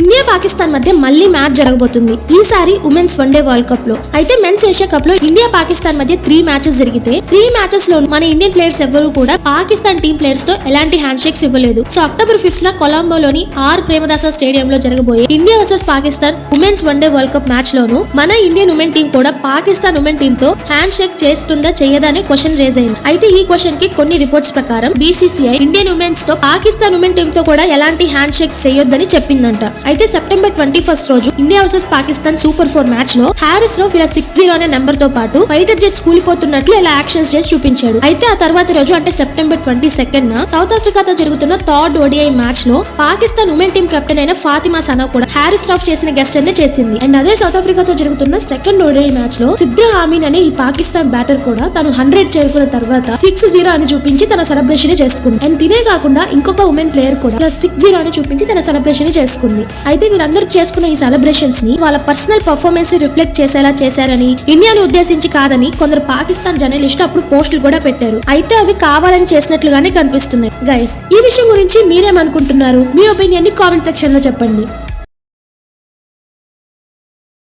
India Pakistan మధ్య మళ్ళీ match జరగబోతుంది. ఈసారి ఉమెన్స్ వన్డే వరల్డ్ కప్లో అయితే మెన్స్ ఏషియా కప్లో ఇండియా పాకిస్తాన్ మధ్య త్రీ మ్యాచెస్ జరిగితే త్రీ మ్యాచెస్లో మన ఇండియన్ ప్లేయర్స్ ఎవరు కూడా పాకిస్తాన్ టీం ప్లేయర్స్తో ఎలాంటి హ్యాండ్ షేక్స్ ఇవ్వలేదు. సో అక్టోబర్ ఫిఫ్త్ న కొలంబోలోని ఆర్ ప్రేమదాస స్టేడియం లో జరగబోయే India versus Pakistan women's one day world cup match లోను మన ఇండియన్ ఉమెన్ టీం కూడా పాకిస్తాన్ ఉమెన్ టీం తో హ్యాండ్ షేక్ చేస్తుందా చేయదా అనే క్వశ్చన్ రేజ్ అయింది. అయితే ఈ క్వశ్చన్కి కొన్ని రిపోర్ట్స్ ప్రకారం బీసీసీఐ ఇండియన్ ఉమెన్స్తో పాకిస్తాన్ ఉమెన్ టీం తో కూడా ఎలాంటి హ్యాండ్ షేక్స్ చేయొద్దని చెప్పిందంట. అయితే సెప్టెంబర్ ట్వంటీ ఫస్ట్ రోజు India versus Pakistan super four మ్యాచ్లో హారిస్ రౌఫ్ ఇలా సిక్స్ జీరో అనే నెంబర్తో పాటు ఫైటర్ జెట్స్ కూలిపోతున్నట్లు ఇలా యాక్షన్స్ చేసి చూపించాడు. అయితే ఆ తర్వాత రోజు అంటే సెప్టెంబర్ ట్వంటీ సెకండ్ న సౌత్ ఆఫ్రికాతో జరుగుతున్న థర్డ్ ఓడిఐ మ్యాచ్లో పాకిస్తాన్ ఉమెన్ టీం కెప్టెన్ అయిన ఫాతిమా సనా కూడా హారిస్ రాఫ్ చేసిన గెస్ట్ అనే చేసింది. అండ్ అదే సౌత్ ఆఫ్రికాతో జరుగుతున్న సెకండ్ ఓడిఐ మ్యాచ్లో సిద్రా ఆమీన్ అనే ఈ పాకిస్తాన్ బ్యాటర్ కూడా తను హండ్రెడ్ చేరుకున్న తర్వాత సిక్స్ జీరో అని చూపించి తన సెలబ్రేషన్ చేసుకుంది. అండ్ తినే కాకుండా ఇంకొక ఉమెన్ ప్లేయర్ కూడా సిక్స్ జీరో అని చూపించి తన సెలబ్రేషన్ చేసుకుంది. అయితే వీళ్ళందరూ చేసుకున్న ఈ సెలబ్రేషన్స్ని వాళ్ళ పర్సనల్ పర్ఫార్మెన్స్ రిఫ్లెక్ట్ చేసేలా చేశారని ఇండియాను ఉద్దేశించి కాదని కొందరు పాకిస్తాన్ జర్నలిస్ట్ అప్పుడు పోస్టులు కూడా పెట్టారు. అయితే అవి కావాలని చేసినట్లుగానే కనిపిస్తున్నాయి. గైస్ ఈ విషయం గురించి మీరేమనుకుంటున్నారు? మీ ఒపీనియన్ని కామెంట్ సెక్షన్లో చెప్పండి.